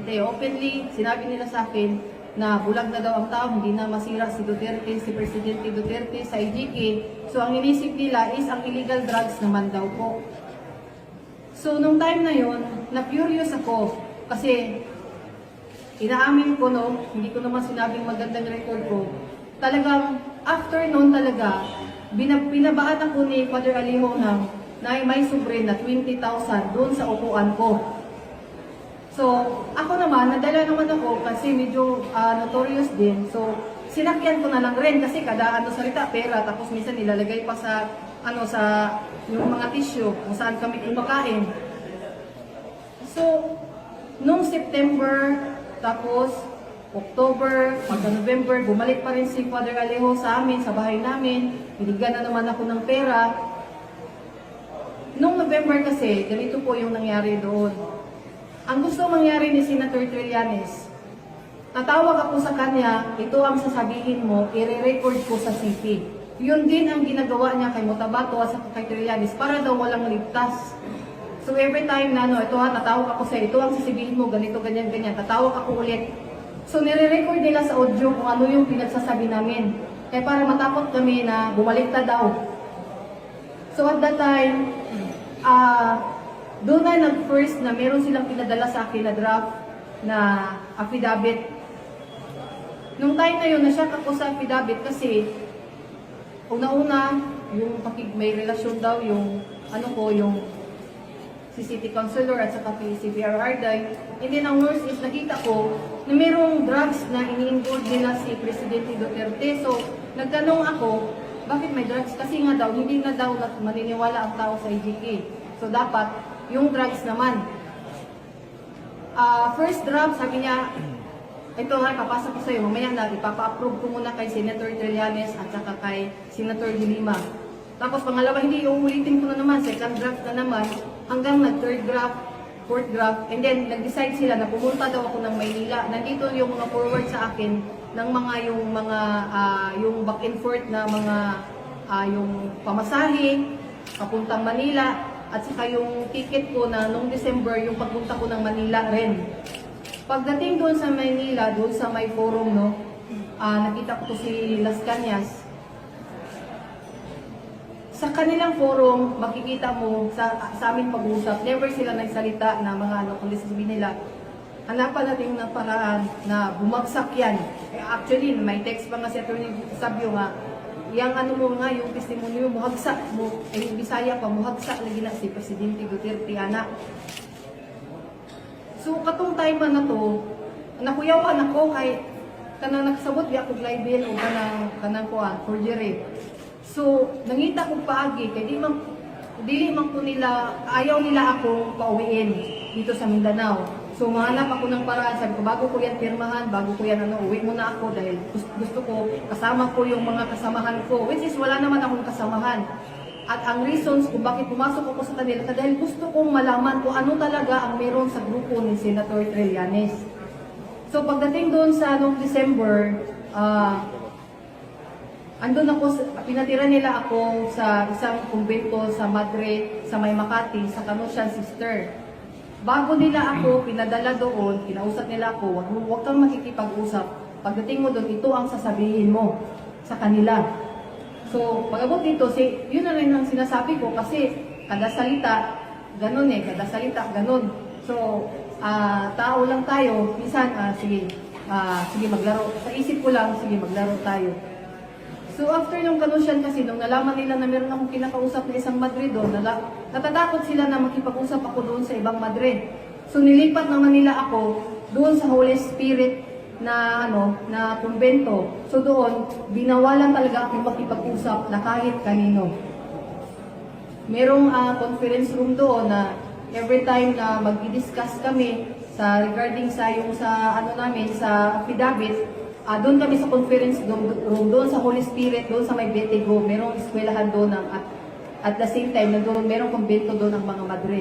Openly, sinabi nila sa akin na bulag na daw ang tao, hindi na masira si Duterte, si Presidente Duterte sa IGK. So ang inisip nila is ang illegal drugs naman daw po. So nung time na yon, na-curious ako kasi inaamin ko no, hindi ko naman sinabing magandang record ko. Talagang after noon talaga, binab ako ni Father Aliho na may sobre na 20,000 doon sa upuan ko. So, ako naman, nadala naman ako kasi medyo ah, notorious din. So, sinakyan ko na lang rin kasi kada ano salita, pera. Tapos minsan nilalagay pa sa, ano, sa yung mga tissue kung saan kami kumakain. So, nung September, tapos October, pagka November, bumalik pa rin si Father Alejo sa amin, sa bahay namin. Binigyan na naman ako ng pera. Nung November kasi, ganito po yung nangyari doon. Ang gusto mangyari ni Senator Trillanes, natawag ako sa kanya, ito ang sasabihin mo, i-record ko sa CP. Yun din ang ginagawa niya kay Motabato at sa kay Trillanes para daw walang ligtas. So every time na ano, ito ha, tatawag ako sa ito ang sasabihin mo, ganito, ganyan, ganyan, tatawag ako ulit. So nire-record nila sa audio kung ano yung pinagsasabi namin. Kaya para matakot kami na bumalik daw. So at that time, ah, doon na nag-first na meron silang pinadala sa akin na draft na affidavit. Nung time na yun, nasyak ako sa affidavit kasi una-una, yung pakig, may relasyon daw yung ano ko, yung si city councilor at saka si CPR Arday. And then ang worst is nakita ko na mayroong drugs na ini-involve nila si Presidente Duterte. So, nagtanong ako, bakit may drugs? Kasi nga daw, hindi na daw maniniwala ang tao sa IGK. So, dapat, yung drugs naman. Ah, first draft, sabi niya, ito nga, papasa ko sa'yo, mamaya na, ipapa-approve ko muna kay Senator Trillanes at saka kay Senator De Lima. Tapos pangalawa, hindi, uulitin ko na naman, second draft na naman, hanggang nag-third draft, fourth draft, and then nag-decide sila na pumunta daw ako ng Maynila. Nandito yung mga forward sa akin ng mga yung mga ah, yung back and forth na mga ah, yung pamasahe papuntang Manila at saka yung ticket ko na nung December yung pagpunta ko ng Manila rin. Pagdating doon sa Manila, doon sa may forum, no, ah, nakita ko si Las Cañas. Sa kanilang forum, makikita mo sa, sa aming pag-usap, never sila nagsalita na mga ano, kundi sasabihin nila, hanapan natin ng paraan na bumagsak yan. Eh, actually, may text pa nga si Atty. Sabio nga, yung ano mo nga, yung testimonyo mo, muhagsak mo, eh, yung Bisaya pa, muhagsak lagi na si Presidente Duterte, anak. So, katong time na to, nakuyawan ako kay kanang nakasabot di ako libel o kanang kanang kuan forgery. So, nangita ko paagi kay di man dili man ko nila ayaw nila ako pauwiin dito sa Mindanao. So, mahanap ako ng paraan. Sabi ko, bago ko yan pirmahan, bago ko yan ano, uwi muna ako dahil gusto, ko, kasama ko yung mga kasamahan ko. Which is, wala naman akong kasamahan. At ang reasons kung bakit pumasok ako sa kanila, dahil gusto kong malaman kung ano talaga ang meron sa grupo ni Senator Trillanes. So pagdating doon sa noong December, ah andun ako, pinatira nila ako sa isang kumbento sa Madre, sa May Makati, sa Kanusian Sister. Bago nila ako pinadala doon, kinausap nila ako, wag, wag kang makikipag-usap. Pagdating mo doon, ito ang sasabihin mo sa kanila. So, pag-abot dito, si, yun na rin ang sinasabi ko kasi kada salita, ganun eh, kada salita, ganun. So, ah, tao lang tayo, minsan, ah, sige, ah, sige maglaro. Sa isip ko lang, sige maglaro tayo. So after nung kanusyan kasi, nung nalaman nila na meron akong kinakausap na isang Madre doon, nala, natatakot sila na makipag-usap ako doon sa ibang Madre. So nilipat naman nila ako doon sa Holy Spirit na ano na kumbento. So doon, binawalan talaga akong makipag-usap na kahit kanino. Merong ah, conference room doon na every time na mag-discuss kami sa regarding sa yung sa ano namin sa affidavit, ah doon kami sa conference room, doon sa Holy Spirit, doon sa may Betigo, merong eskwelahan doon ng, at at the same time, nandun, merong kumbento doon ng mga madre.